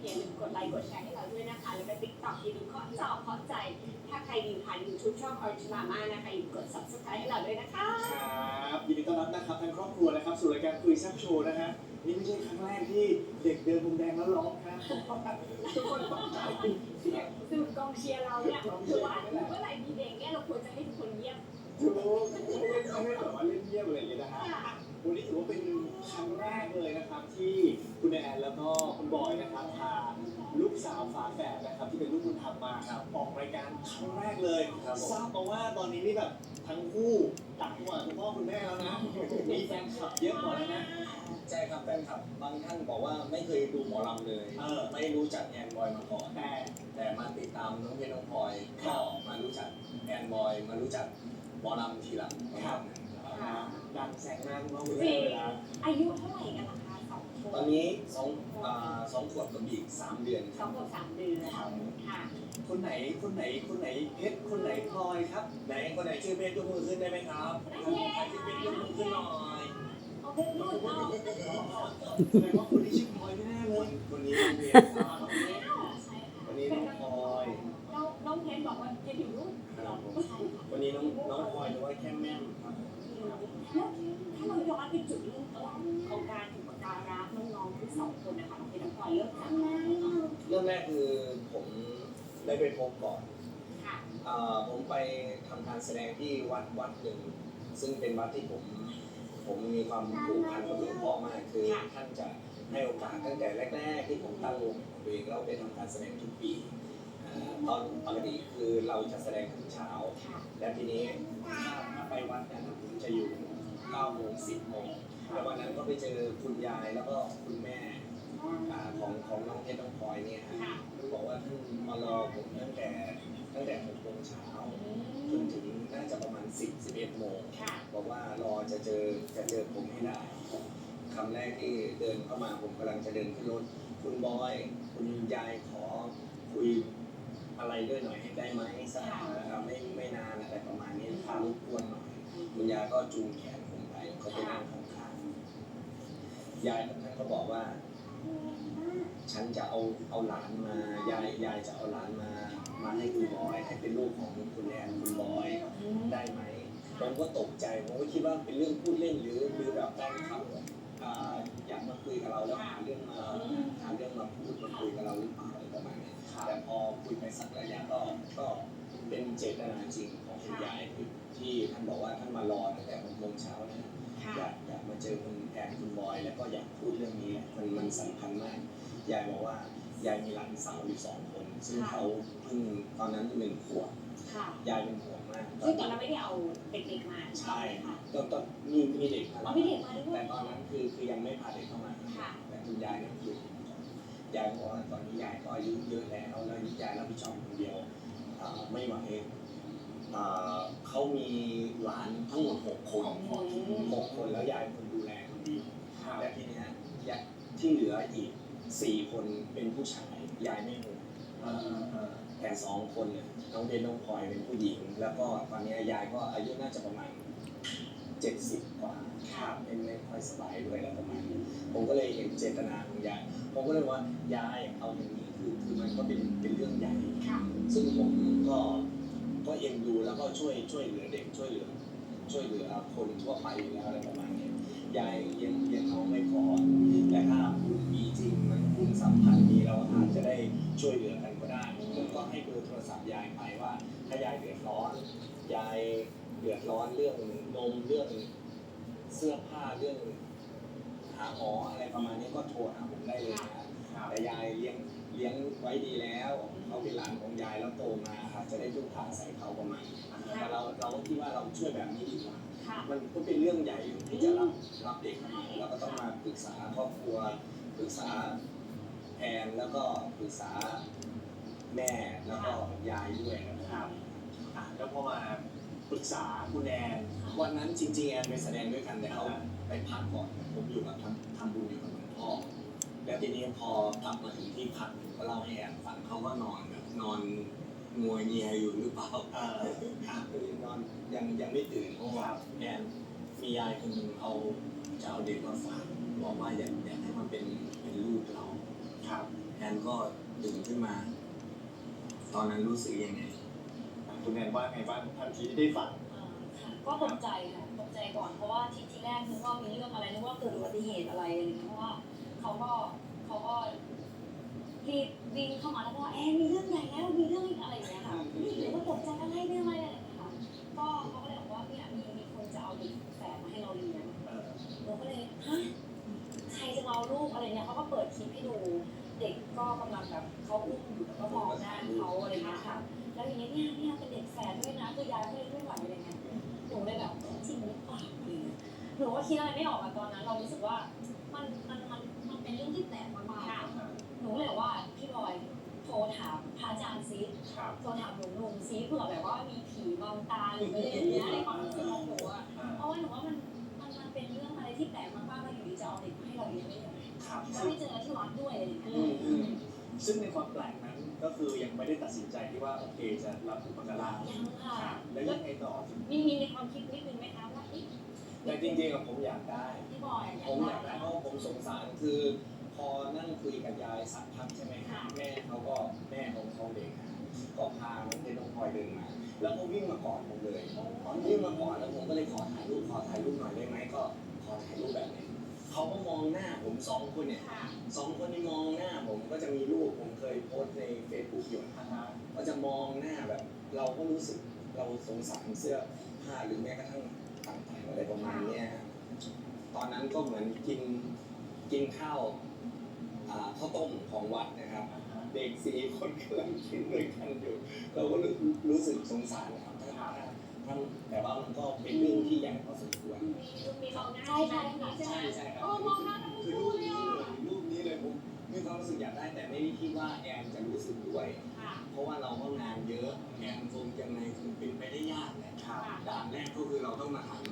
Facebook อย่าลืมกดไลค์กดแชร์ให้เราด้วยนะคะ แล้วก็ TikTok อย่าลืมเคาะจอเคาะใจ ถ้าใครดูผ่าน YouTube ช่อง Orange Mama นะคะอย่าลืมกด Subscribe ให้เราด้วยนะคะครับยินดีต้อนรับนะครับทั้งครอบครัวนะครับสู่รายการคุยแซ่บโชว์นะฮะนี่ไม่ใช่ครั้งแรกที่เด็กเดินพรมแดงแล้วร้องครับทุกคนตกใจสรุปกองเชียร์เราเนี่ยคือว่าเมื่อไหร่มีเด็กเนี่ยเราควรจะให้ทุกคนเยี่ยมถูกไม่ได้ไม่ได้แบบว่าเล่นเยี่ยมอะไรอย่างเงี้ยนะฮะวันนี้ถือว่าเป็นครั้งแรกเลยนะครับที่คุณแอ นแล้วก็คุณบอยนะครับพาลูกสาวฝาแฝดนะครับที่เป็นลูกบุญธรรมมาครับออกรายการครั้งแรกเลยครับผม ทราบมาว่าตอนนี้นี่แบบทั้งคู่ดังกว่าคุณพ่อคุณแม่แล้วนะมีแฟนคลับเยอะกว่าแล้วนะใช่ครับแฟนคลับบางท่านบอกว่าไม่เคยดูหมอลำเลย เออไม่รู้จักแอนบอยมาก่อน แต่ แต่มาติดตามน้องเพชรน้องพลอยก็มารู้จักแอนบอย มารู้จักหมอลำทีหลังครับ ดังแสงหน้าคุณพ่อคุณแม่เลยนะอายุเท่าไหร่กันล่ะคะสองค ตอนนนี้สองอ่าสองขวบกับอีกสามเดือนสคอรังบขวบสามเดือนค่ะ คนไหนคนไหนคนไหนเพชรคนไหนพลอยครับไหนคนไหนชื่อเพชรยกมือขึ้นได้ไหมครับใครชื่อเพชรยกมือขึ้นหน่อยเอาเป็นรุ่นเอาแสดงว่าคนที่ชื่อพลอยแน่ๆเลคนยคนนี้น้องเพชรครับใช่ค่ะคนนี้น้องพลอยน้องน้องเพชรบอกว่าจะถึงรุ่นครับผมคนนี้น้องน้องพลอยหรือว่าแค่แม่ม คนนะคะน้องเพชรน้องพลอยเริ่มจากไหนเริ่มแรกคือผมได้ไปพบก่อนค่ะเอ่อผมไปทำการแสดงที่วัดวัดหนึ่ง ซึ่งเป็นวัดที่ผมผมมีความผูกพันกับหลวงพ่อมากคือท่านจะให้โอกาสตั้งแต่แรก ๆ ที่ผมตั้งวงของตัวเองเราได้ทำการแสดงทุกปีอ่าตอนปกติคือเราจะแสดงทุกเช้า ค่ะและทีนี้ถ้าไปวัดเนยนะผมจะอยู่9โมง10โมงแล้ววันนั้นก็ไปเจอคุณยายแล้วก็คุณแม่อ่าของของน้อง เพชรน้องพลอยเนี่ยฮะค่ะคือบอกว่าท่านมารอผมตั้งแต่ตั้งแต่6โมงเช้าจนถึงน่าจะประมาณ10 11โมงค่ะบอกว่ารอจะเจอจะเจอผมให้ได้คำแรกที่เดินเข้ามาผมกำลังจะเดินขึ้นรถคุณบอย คุณยายขอคุยอะไรด้วยหน่อยได้ไหมสักนะครับไม่ไม่นานอะไรประมาณนี้พารบกวนหน่อยคุณยายก็จูงแขนผมไปเขาไปนั่งข้างๆยายท่านก็บอกว่า ฉันจะเอาเอาหลานมายายยายจะเอาหลานมามาให้คุณบอยให้เป็นลูกของคุณแอนคุณบอยได้ไหมผมก็ตกใจผมก็คิดว่าเป็นเรื่องพูดเล่นหรือหรือแบบแฟนคลับอ่าอยากมาคุยกับเราแล้วหาเรื่องมาหาเรื่องมาพูดมาคุยกับเราหรือเปล่าอะไรประมาณนี้แต่พอคุยไปสักระยะก็ก็เป็นเจตนาจริงของคุณยายที่ที่ท่านบอกว่าท่านมารอตั้งแต่หกโมงเช้านะค่ะอยากอยากมาเจอคุณแอนคุณบอย แล้วก็อยากพูดเรื่องนี้แหละมันมันสำคัญมาก ยายบอกว่ายายมีหลานสาวอยู่สองคน ซึ่งเขาเพิ่งตอนนั้นหนึ่งขวบค่ะยายเป็นห่วงมากซึ่งตอนนั้นไม่ได้เอาเด็กๆมาใช่ค่ะตอนตอนมีมีเด็กมาเอาไม่เด็กมาด้วแต่ยตอนนั้นคือคือยังไม่พาเด็กเข้ามาค่ะแต่คุณยายเนี่ยอยู่ยายบอกว่าตอนนี้ยายก็อายุเยอะแล้วแล้วยายรับผิดชอบคนเดียวอ่าไม่ไหวอ่าเขามีหลานทั้งหมดหกคนหกคนแล้วยายเป็นคนดูแลคนเดียวและทีเนี้ยยายที่เหลืออีก สี่คนเป็นผู้ชายยายไม่ห่วงแต่สองคนเนี่ยน้องเบนน้องพลอยเป็นผู้หญิง แล้วก็ตอนนี้ยายก็อายุน่าจะประมาณเจ็ดสิบกว่าครับไม่ไม่ค่อยสบายด้วยแล้วประมาณนี้ผมก็เลยเห็นเจตนาของยายผมก็เลยว่ายายเอาอย่างนี้คือคือมันก็เป็นเป็นเรื่องใหญ่ค่ะซึ่งผมก็ก็เอ็นดูแล้วก็ช่วยช่วยเหลือเด็กช่วยเหลือ ช่วยเหลือคนทั่วไปอยู่แล้วอะไรประมาณ ยายยังยังเอาไม่พอแต่ถ้าคุณมีจริงมันคุณสัมพันธ์มีเราอาจจะได้ช่วยเหลือกันก็ได้ผมก็ให้เบอร์โทรศัพท์ยายไปว่า ถ้ายายเดือดร้อนยายเดือดร้อนเรื่องนมเรื่องเสื้อผ้าเรื่องหาหมออะไรประมาณนี้ก็โทรหาผมได้เลยนะแต่ยายเลี้ยงเลี้ยงไว้ดีแล้วเขาเป็นหลานของยายแล้วโตมาอาจจะได้พึ่งพาใส่เขาประมาณเราเราก็คิดว่าเราช่วยแบบนี้ดีกว่า มันก็เป็นเรื่องใหญ่อยู่ที่จะรับรับเด็กมาเราก็ต้องมาปรึกษาครอบครัวปรึกษาแอนแล้วก็ปรึกษาแม่แล้วก็ยายด้วยนะครับอะแล้วพอมาปรึกษาคุณแอนวันนั้นจริงๆแอนไปแสดงด้วยกันแต่เขาไปพักก่อนผมอยู่กับทำทำบุญอยู่กับหลวงพ่อแล้วทีนี้พอกลับมาถึงที่พักผมก็เล่าให้แอนฟังเขาก็นอนแบบนอน งวยเงียอยู่หรือเปล่าเอ่อครับคือนอนยังยังไม่ตื่นเพราะว่าแอนมียายคนหนึ่งเอาจะเอาเด็กมาฝากบอกว่าอยากอยากให้มันเป็นเป็นลูกเราครับแอนก็ตื่นขึ้นมา ตอนนั้นรู้สึกยังไงคุณแอนว่าไงบ้างทันทีที่ได้ฟังอ่าค่ะก็ตกใจค่ะตกใจก่อนเพราะว่าทีทีแรกนึกว่ามีเรื่องอะไรนึกว่าเกิดอุบัติเหตุอะไรอะไรอย่างเงี้ยเพราะว่าเขาก็เขาก็ รีบวิ่งเข้ามาแล้วกว่าแอนมีเรื่องใหญ่แล้วมีเรื่องอะไรอย่างเงี้ยค่ะหนูก็ตกใจอะไรเรื่องอะไรอะไรอย่างเงี้ยค่ะก็เขาก็เลยบอกว่าเนี่ยมีมีคนจะเอาเด็กแฝดมาให้เราเลี้ยงเออหนูก็เลยฮะใครจะเอาลูกอะไรเนี่ยเขาก็เปิดคลิปให้ดูเด็กก็กำลังแบบเขาอุ้มอยู่แล้วก็มองหน้าเขาอะไรเงี้ยค่ะแล้วอย่างเงี้ยเนี่ยเนี่ยเป็นเด็กแฝดด้วยนะคือยายก็เลยไม่ไหวอะไรเงี้ยหนูเลยแบบจริงหรือเปล่าอะไรเงี้ยหนูก็คิดอะไรไม่ออกอะตอนนั้น เรารู้สึกว่า โทรถามหนูหนุ่มซิเผื่อแบบว่ามีผีบังตาหรืออะไรอย่างเงี้ยในความรู้สึกของหนูอะอ่าเพราะว่าหนูว่ามันมันมันเป็นเรื่องอะไรที่แปลกมากๆเราอยู่ดีจะเอาเด็กมาให้เราเลี้ยงได้ยังไงครับแล้วไม่เจอที่วัดด้วยอะไรอย่างเงี้ยอืมอืมซึ่งในความแปลกนั้นก็คือยังไม่ได้ตัดสินใจที่ว่าโอเคจะรับอุปการะยังค่ะแล้วยังไงต่อมีมีในความคิดนิดนึงไหมคะว่าเอ๊ะแต่จริงๆอะผมอยากได้พี่บอยอะผมอยากได้เพราะว่าผมสงสารคือพอนั่งคุยกับยายสักพักใช่ไหมครับแม่เขาก็แม่ของเขาเด็ก อะก็พาน้องเพชรน้องพลอยเดินมา แล้วก็วิ่งมากอดผมเลยวิ่งมากอดแล้วผมก็เลยขอถ่ายรูปขอถ่ายรูปหน่อยได้ไหมก็ขอถ่ายรูปแบบนี้เขาก็มองหน้าผมสองคนเนี่ยสองคนที่มองหน้าผมก็จะมีรูปผมเคยโพสในเฟซบุ๊กอยู่ก็จะมองหน้าแบบ เราก็รู้สึกเราสงสารเสื้อผ้าหรือแม้กระทั่งต่างๆอะไรประมาณเนี้ยครับตอนนั้นก็เหมือนกินกินข้าวข้าวต้มของวัดนะครับ เด็กสี่คนกำลังกินด้วยกันอยู่ เราก็รู้รู้สึกสงสารนะครับถ้าถ้าถ้าแต่ว่ามันก็เป็นเรื่องที่ใหญ่พอสมควรมีมีมองหน้าใช่ใช่ค่ะใช่ไหมใช่ครับโอ้มองหน้าทั้งคือคู่รูปเลยนี้อะเลยรูปนี้เลยผมมีความรู้สึกอยากได้แต่ไม่ได้คิดว่าแอนจะรู้สึกด้วยค่ะเพราะว่าเราก็งานเยอะแอนคงยังไงคงเป็นไปได้ยากแหละครับด่านแรกก็คือเราต้องมาถาม